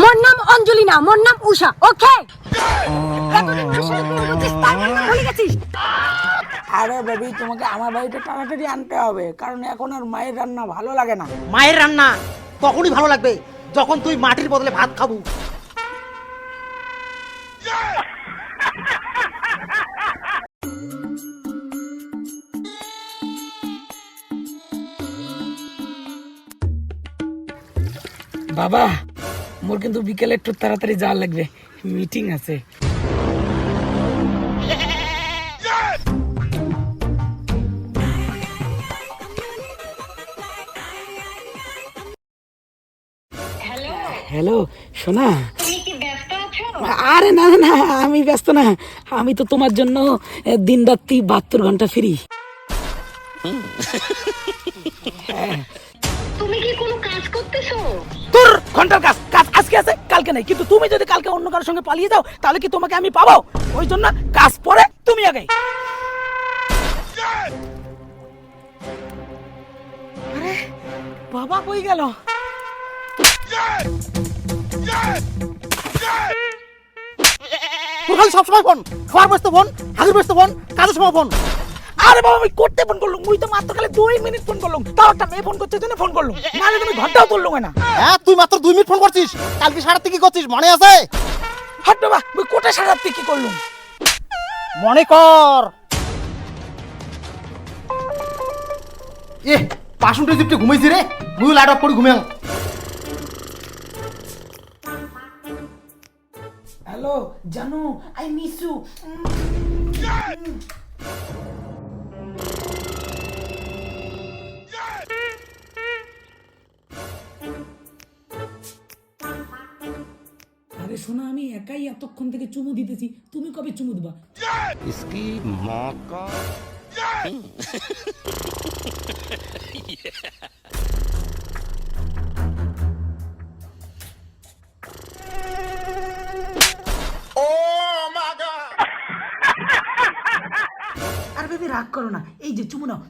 মোর নাম অঞ্জলি না মোর নাম উষা ওকে আরে বেবি তোমাকে আমার বাড়িতে তাড়াতাড়ি আনতে হবে কারণ এখন আর মায়ের রান্না ভালো লাগে না। মায়ের রান্না তখনই ভালো লাগবে যখন তুই মাটির বদলে ভাত খাব। বাবা মোর কিন্তু বিকেলে একটু তাড়াতাড়ি যাওয়া লাগবে। মিটিং আছে। হ্যালো। সোনা। আরে না না আমি ব্যস্ত না। আমি তো তোমার জন্য দিন রাত্রি বাহাত্তর ঘণ্টা ফ্রি। তুমি কি কোনো কাজ করতেছো? তোর ঘণ্টার কাজ কাজ আজকে আছে, কালকে নাই। কিন্তু তুমি যদি কালকে অন্য কারোর সঙ্গে পালিয়ে যাও, তাহলে কি তোমাকে আমি পাবো? ওই জন্য কাজ পরে তুমি আগে। আরে, বাবা কই গেল? তোর খালি সবসময় ফোন, খাওয়ার ব্যস্ত ফোন, হাজির ব্যস্ত ফোন, কাজের সময় ফোন। আরে বাবা আমি করতে ফোন করলাম। মুই তো মাত্র খালি দুই মিনিট ফোন করলাম। তাও একটা মেয়ে ফোন করতে জন্য ফোন করলুম। নাহলে তুমি ঘন্টাও তুললুম না। হ্যাঁ তুই মাত্র দুই মিনিট ফোন করছিস। কালকে সাড়ে কি করছিস? মনে আছে? হাট বাবা মুই কোটা সারাতে কি করলুম? মনে কর। এ পাশুনটা জিপটে ঘুমাইছি রে। মুই লাইট অফ করে হ্যালো জানু আই মিস ইউ। সোনা আমি একাই এতক্ষণ থেকে চুমু দিতেছি। তুমি কবে চুমু দেবা? Oh আর বেবি রাগ করো না। এই যে চুমু নাও।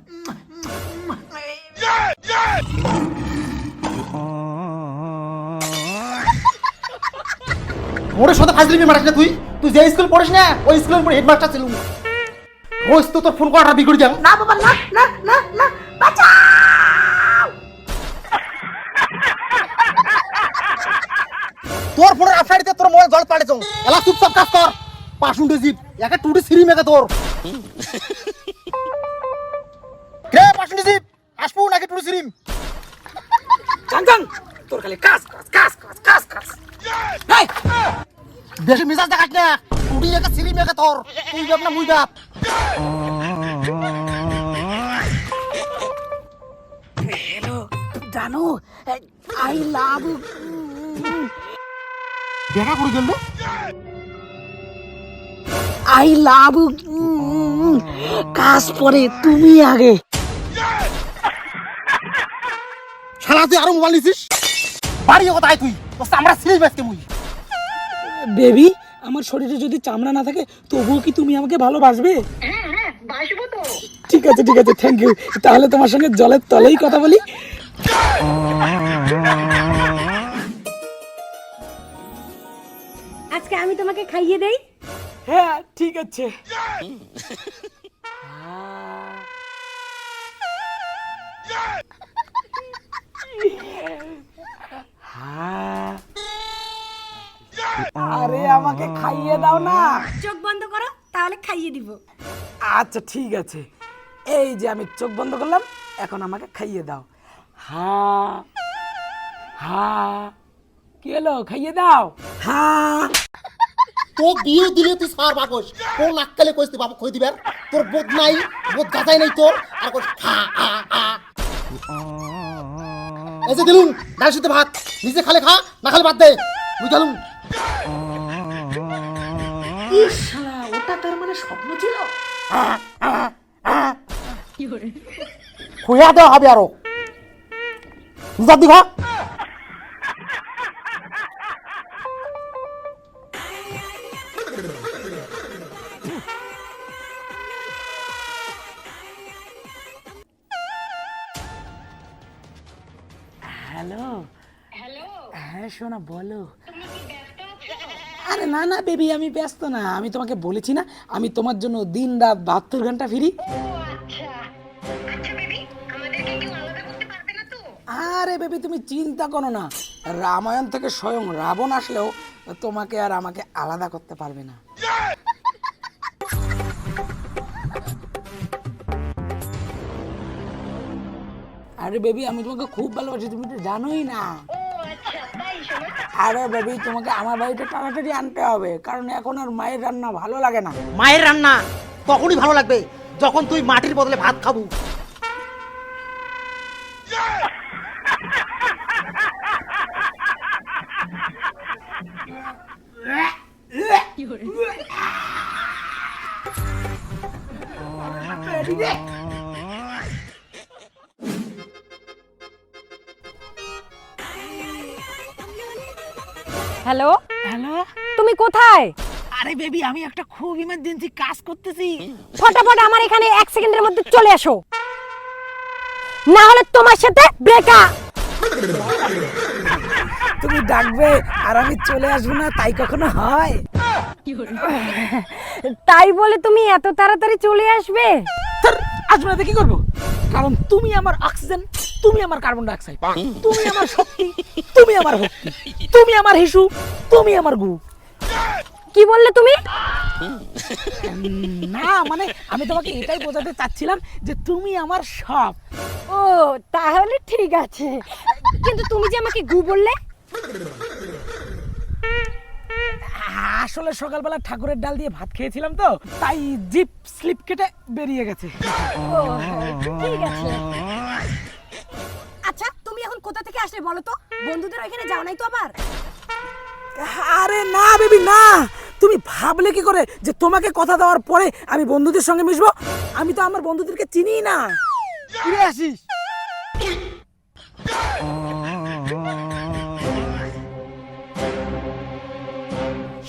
ওর সাথে ফাজলিমি মারাস না তুই? তুই যে স্কুল পড়িস না ওই স্কুলের পরে হেডমাস্টার ছিল। রোজ তো তোর ফোন করাটা বিগড়ে যাও না বাবা না না না না বাঁচাও! তোর ফোনের আফসাইডে তোর মোবাইল জল পাড়েছ। এলা চুপচাপ কাজ কর। পাশুন্ডে জিপ। একে টুটি সিরি মেঘে তোর। কে পাশুন্ডে জিপ? আসব নাকি টুটি সিরিম চাং তোর খালি কাজ কাজ কাজ কাজ কাজ কাজ। এই! বেশি মিজাজ দেখাস না। টুটি একে সিরি মেঘে তোর তুই বাপ না মুই বাপ। হ্যালো জানো আই লাভ দেখা করে গেল। আই লাভ কাজ পরে তুমি আগে। শালা তুই আরও মোবাইল নিছিস? বাড়ি কোথায় তুই? আমরা সিরি বেচতে মুই। বেবি আমার শরীরে যদি চামড়া না থাকে তবুও কি তুমি আমাকে ভালোবাসবে? ঠিক আছে ঠিক আছে থ্যাংক ইউ তাহলে তোমার সঙ্গে জলের তলেই কথা বলি। আজকে আমি তোমাকে খাইয়ে দেই? হ্যাঁ ঠিক আছে। হ্যাঁ। আরে আমাকে খাইয়ে দাও না। চোখ বন্ধ করো তাহলে খাইয়ে দিব। আচ্ছা ঠিক আছে। এই যে আমি চোখ বন্ধ করলাম এখন আমাকে খাইয়ে দাও। হ্যাঁ হ্যাঁ কি হলো? খাইয়ে দাও। হ্যাঁ তো বিয়ে দিলে তুই সার বাকস কোন নাক্কালে কইতে বাবা কই দিবার তোর বোধ নাই বোধ গাজাই নাই তোর। আর কই খা আ আ এই যে দিলুন ডাল সাথে ভাত। নিজে খালে খা না খালে বাদ দে। বুঝ গেলুম শালা ওটা তার মানে স্বপ্ন ছিল? খুঁয়া দেওয়া হবে আরও। বুঝার দিঘা। হ্যালো। হ্যালো। হ্যাঁ শোনা বলো। আরে না না বেবি আমি ব্যস্ত না। আমি তোমাকে বলেছি না আমি তোমার জন্য দিন রাত বাহাত্তর ঘণ্টা ফিরি। আরে বেবি তুমি চিন্তা করো না। রামায়ণ থেকে স্বয়ং রাবণ আসলেও তোমাকে আর আমাকে আলাদা করতে পারবে না। আরে বেবি আমি তোমাকে খুব ভালোবাসি তুমি তো জানোই না। আরে বেবি তোমাকে আমার বাড়িতে তাড়াতাড়ি আনতে হবে কারণ এখন আর মায়ের রান্না ভালো লাগে না। মায়ের রান্না তখনই ভালো লাগবে যখন তুই মাটির বদলে ভাত খাব। হ্যালো? হ্যালো? তুমি কোথায়? আরে বেবি আমি একটা খুব ইমার্জেন্সি কাজ করতেছি। ফটাফট আমার এখানে এক সেকেন্ডের মধ্যে চলে আসো না হলে তোমার সাথে ব্রেকআপ তুমি ডাকবে আর আমি চলে আসব না তাই কখনো হয়? তাই বলে তুমি এত তাড়াতাড়ি চলে আসবে? আসব না তো কি করব? কারণ তুমি আমার অক্সিজেন তুমি আমার কার্বন ডাইঅক্সাইড তুমি আমার শক্তি তুমি আমার ভক্তি তুমি আমার হিসু তুমি আমার গু। কি বললে তুমি? না মানে আমি তোমাকে এটাই বোঝাতে চাচ্ছিলাম যে তুমি আমার সব। ও তাহলে ঠিক আছে। কিন্তু তুমি যে আমাকে গু বললে? আসলে সকালবেলা ঠাকুরের ডাল দিয়ে ভাত খেয়েছিলাম তো তাই জিপ স্লিপ কেটে বেরিয়ে গেছে। ও, ঠিক আছে। আচ্ছা তুমি এখন কোথা থেকে আসলে বলো তো? বন্ধুদের ওইখানে যাও নাই তো আবার? আরে না বেবি না। তুমি ভাবলে কি করে যে তোমাকে কথা দেওয়ার পরে আমি বন্ধুদের সঙ্গে মিশবো? আমি তো আমার বন্ধুদেরকে চিনি না। ফিরে আসিস।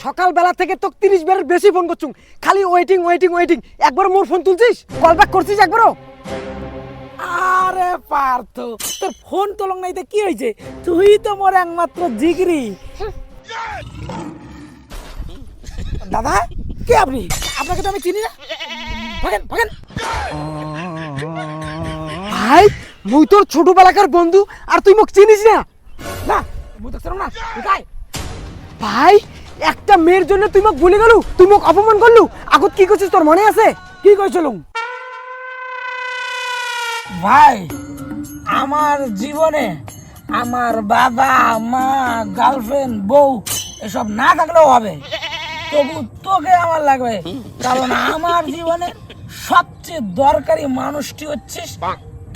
সকালবেলা থেকে তো তিরিশ বারের বেশি ফোন করছুম। খালি ওয়েটিং ওয়েটিং ওয়েটিং একবার মোর ফোন তুলছিস? কল ব্যাক করছিস একবারও? আরে পার্থ, তোর ফোন তোলং নাই তো কি হয়েছে তুই তো মোর একমাত্র জিগরি। দাদা, কে আপনি? আপনাকে তো আমি চিনি না। ভাগেন ভাগেন। ভাই, মুই তোর বন্ধু, আর তুই মোক চিনিস না। না, মুই দেখছিলাম না। ভাই, একটা মেয়ের জন্য তুই মোক ভুলে গেলু, তুই মোক অপমান করলু। আগত কি করছিস তোর মনে আছে? কি কইছিলুম ভাই আমার জীবনে আমার বাবা মা গার্লফ্রেন্ড বউ এসব না থাকলেও হবে। তবু তোকে আমার লাগবে কারণ আমার জীবনে সবচেয়ে দরকারি মানুষটি হচ্ছিস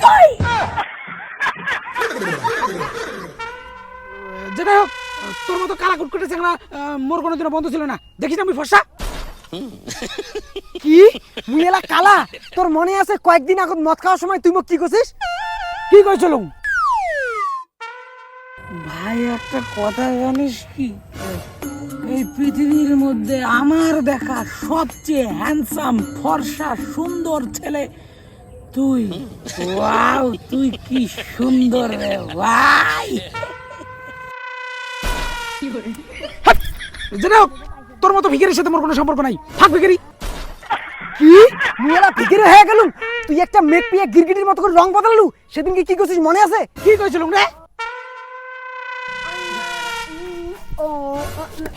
তুই। যেটাই হোক তোর মতো কালা কুটকুটে মোর কোনোদিনও বন্ধু ছিল না। দেখিস আমি ফসা কি? মুই এলা কালা? তোর মনে আছে কয়েকদিন আগত মদ খাওয়ার সময় তুই মোক কি করছিস কি কইছিল? ভাই একটা কথা জানিস কি? এই পৃথিবীর মধ্যে আমার দেখা সবচেয়ে হ্যান্ডসাম ফর্সা সুন্দর ছেলে তুই। ওয়াও তুই কি সুন্দর রে ভাই! হোক, তোর মতো ভিখারির সাথে মোর কোনো সম্পর্ক নাই। থাক ভিখারি। কি? এলা ভিকিরে হয়ে গেলুম তুই একটা মেঘ পিয়া গিরগিটির মতো করে রং বদলালু? সেদিনকে কি করছিস মনে আছে? কি কইছিল রে?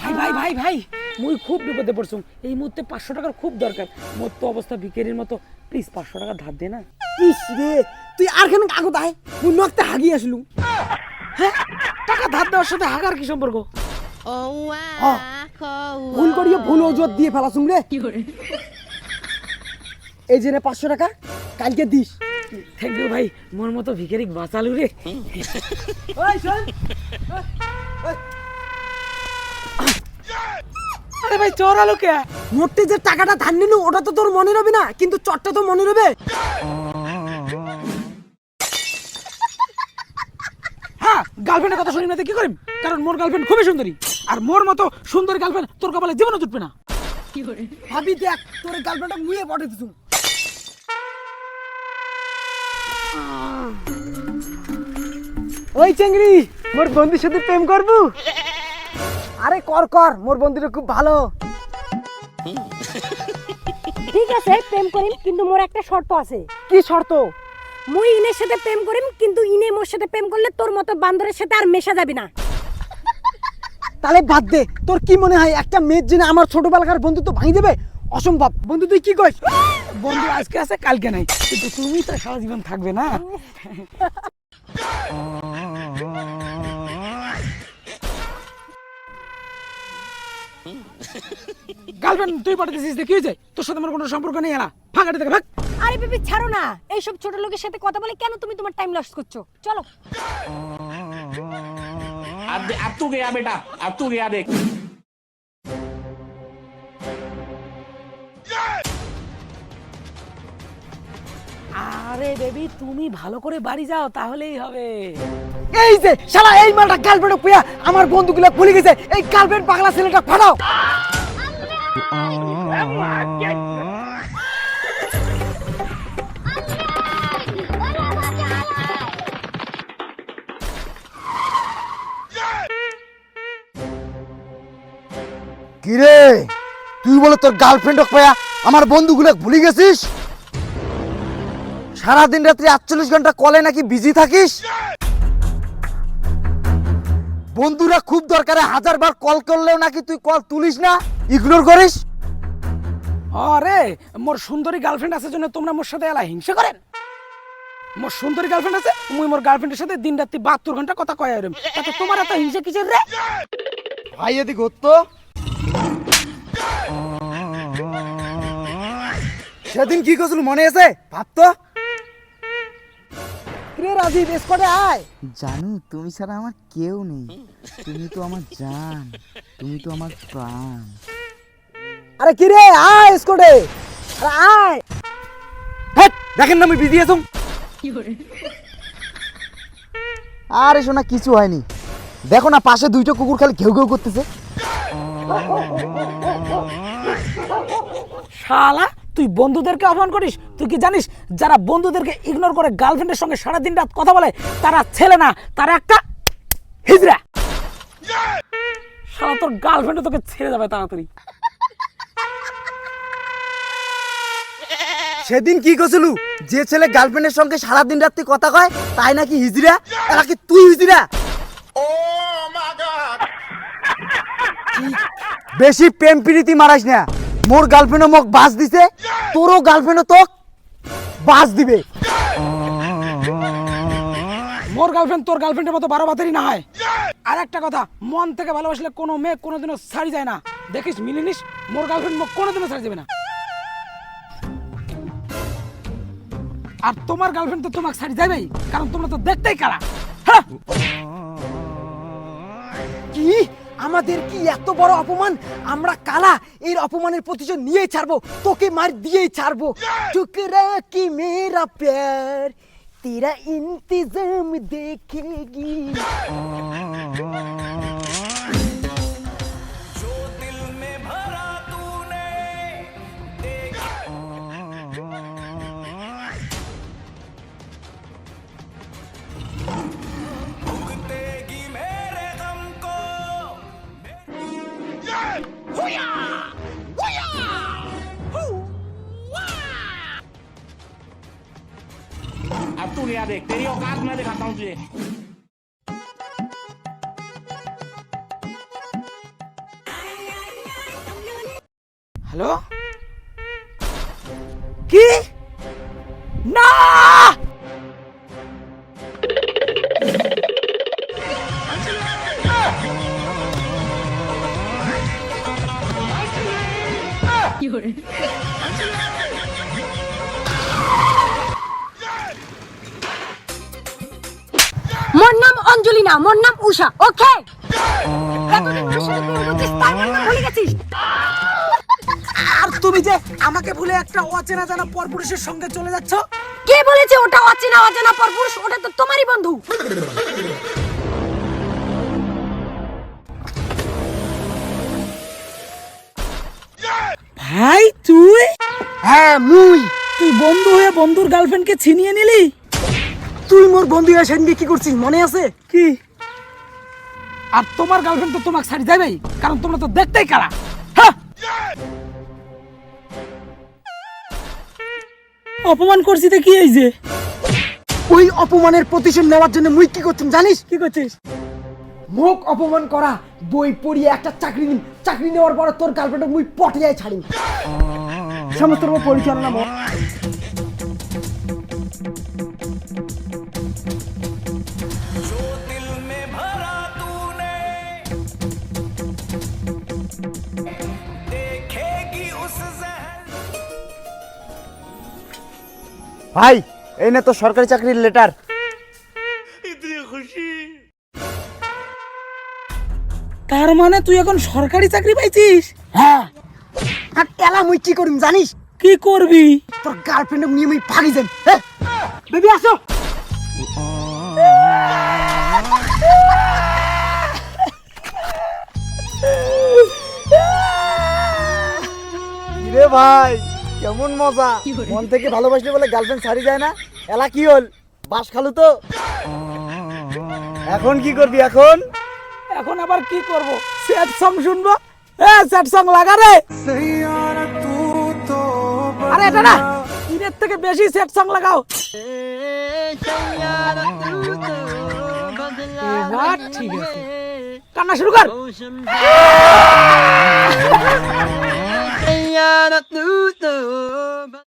ভাই ভাই ভাই ভাই মুই খুব বিপদে পড়ছুম। এই মুহূর্তে পাঁচশো টাকার খুব দরকার। মোর তো অবস্থা ভিখারির মতো। প্লিজ পাঁচশো টাকা ধার দে না। ইস রে তুই আর কেন আগত আয় মুই নকতে হাগি আসলু হ্যাঁ? টাকা ধার দেওয়ার সাথে হাগার কি সম্পর্ক? ভুল করিয়ে ভুল অজুহাত দিয়ে ফেলাছুম রে এই যে রে পাঁচশো টাকা কালকে দিস। থ্যাংক ইউ ভাই। মোর মতো ভিখারি বাঁচালু রে। আরে ভাই চড়ালো কে? মোটে যে টাকাটা ধার নিলু ওটা তো তোর মনে রবে না কিন্তু চটটা তো মনে রবে। হ্যাঁ গার্লফ্রেন্ডের কথা শুনি না কি করিম? কারণ মোর গার্লফ্রেন্ড খুবই সুন্দরী। আর মোর মতো সুন্দর গার্লফ্রেন্ড তোর কপালে জীবনে জুটবে না। ভাবি দেখ তোর গার্লফ্রেন্ডটা মুয়ে পটে দিছু ওই চেংড়ি মোর বন্ধুর সাথে প্রেম করবু? আরে কর কর মোর বন্ধুটা খুব ভালো। ঠিক আছে প্রেম করিম কিন্তু মোর একটা শর্ত আছে। কি শর্ত? মুই ইনের সাথে প্রেম করিম কিন্তু ইনে মোর সাথে প্রেম করলে তোর মতো বান্দরের সাথে আর মেশা যাবি না। তাহলে বাদ দে। তোর কি মনে হয় একটা মেয়ের জন্য আমার ছোটবেলাকার বন্ধুত্ব ভাঙি দেবে? অসম্ভব। বন্ধু, তুই কি কইস বন্ধু, আজকে আছে, কালকে নাই। কিন্তু তুমি তো সারা জীবন থাকবে না। গার্লফ্রেন্ড তুই পাঠাতেছিস দেখি হয়েছে তোর সাথে আমার কোনো সম্পর্ক নেই, এলা। ফাঁকাটি থেকে ভাগ। আরে বেবি, ছাড়ো না। এইসব ছোট লোকের সাথে কথা বলে কেন তুমি তোমার টাইম লস করছ? চলো। अब अब तू गया बेटा अब तू गया देख আরে বেবি তুমি ভালো করে বাড়ি যাও তাহলেই হবে এই যে শালা এই মালটা গার্লফ্রেন্ড পেয়া আমার বন্ধুগুলো ভুলে গেছে এই গার্লফ্রেন্ড পাগলা ছেলেটা ফাটাও কিরে? তুই বলে তোর গার্লফ্রেন্ড পায়া আমার বন্ধুগুলো ভুলে গেছিস? সারাদিন রাত্রি আটচল্লিশ ঘণ্টা কলে নাকি বিজি থাকিস? বন্ধুরা খুব দরকারে হাজার বার কল করলেও নাকি তুই কল তুলিস না ইগনোর করিস। আরে মোর সুন্দরী গার্লফ্রেন্ড আছে জন্য তোমরা মোর সাথে এলা হিংসা করেন? মোর সুন্দরী গার্লফ্রেন্ড আছে মুই মোর গার্লফ্রেন্ডের সাথে দিন রাত্রি বাহাত্তর ঘণ্টা কথা কয় তোমার এত হিংসা কিসের রে? ভাই এদিক হতো সেদিন কি করছিল মনে আছে? ভাবতো রে রাজীব স্কটে আয়। জানু তুমি ছাড়া আমার কেউ নেই। তুমি তো আমার জান তুমি তো আমার প্রাণ। আরে কি রে আয় স্কটে আরে আয়। হেট, দেখেন না আমি বিজি আছো। আরে শোনা কিছু হয়নি। দেখো না পাশে দুইটা কুকুর খালি ঘেউ ঘেউ করতেছে। শালা তুই বন্ধুদেরকে অপমান করিস? তুই কি জানিস যারা বন্ধুদেরকে ইগনোর করে গার্লফ্রেন্ডের সঙ্গে সারাদিন রাত কথা বলে তারা ছেলে না তারা একটা হিজড়া। শালা তোর গার্লফ্রেন্ড তোকে ছেড়ে যাবে তাড়াতাড়ি। সেদিন কি করছিল যে ছেলে গার্লফ্রেন্ডের সঙ্গে সারাদিন রাত্রি কথা কয় তাই নাকি হিজড়া? এরা কি তুই হিজড়া? বেশি প্রেম প্রীতি মারাইস না। মোর গার্লফ্রেন্ডও মোক বাস দিছে, তোরও গার্লফ্রেন্ডও তোক বাস দিবে। মোর গার্লফ্রেন্ড তোর গার্লফ্রেন্ডের মতো বারো বাতারি না হয়। আর একটা কথা, মন থেকে ভালোবাসলে কোনো মেয়ে কোনোদিনও ছাড়ি যায় না। দেখিস মিলিনিস মোর গার্লফ্রেন্ড মোক কোনোদিনও ছাড়ি যাবে না। আর তোমার গার্লফ্রেন্ড তো তোমাকে ছাড়ি যাবেই, কারণ তোমরা তো দেখতেই কারা। হ্যাঁ। কি? আমাদের কি এত বড় অপমান? আমরা কালা এর অপমানের প্রতিশোধ নিয়েই ছাড়বো তোকে মার দিয়েই ছাড়বো। টুকরা কি মেরা প্যার তেরা ইন্তজাম দেখেগি। 거지. হ্যালো কি না কি অঞ্জলি না মোর নাম উষা ওকে? মানে আর তুমি যে আমাকে ভুলে একটা অচেনা জানা পরপুরুষের সঙ্গে চলে যাচ্ছ? কে বলেছে ওটা অচেনা অচেনা পরপুরুষ? ওটা তো তোমারই বন্ধু। ভাই তুই? হ্যাঁ মুই। তুই বন্ধু হয়ে বন্ধুর গার্লফ্রেন্ডকে ছিনিয়ে নিলি? তুই মোর বন্ধু এসে সেদিনকে কি করছিস? মনে আছে? কি? আর তোমার গার্লফ্রেন্ড তো তোমাকে ছাড়ি যাবেই কারণ তোমরা তো দেখতেই কারা। হ্যাঁ অপমান করছি তো কি এই যে? ওই অপমানের প্রতিশোধ নেওয়ার জন্য মুই কি করছিস জানিস? কি করছিস? মুখ অপমান করা বই পড়িয়ে একটা চাকরি নিন চাকরি নেওয়ার পরে তোর গার্লফ্রেন্ড মুই পটিয়ায় ছাড়ি সমস্ত পরিচালনা ভাই এই না তো সরকারি চাকরির লেটার তার মানে তুই এখন সরকারি চাকরি পাইছিস? হ্যাঁ। আর এলা মুই কি করিম জানিস? কি করবি? তোর গার্লফ্রেন্ড নিয়ে মুই ভাগি হ্যাঁ বেবি আসো। রে ভাই? কেমন মজা। মন থেকে ভালোবাসলে বলে গার্লফ্রেন্ড সারি যায় না। এলা কি হল? বাস খালু তো। এখন কি করবি এখন? এখন আবার কি করব? স্যাড সং শুনব? হ্যাঁ স্যাড সং লাগা রে। আরে এটা না ঈদের থেকে বেশি স্যাড সং লাগাও। এবার ঠিক আছে। কান্না শুরু কর। yan at nuno.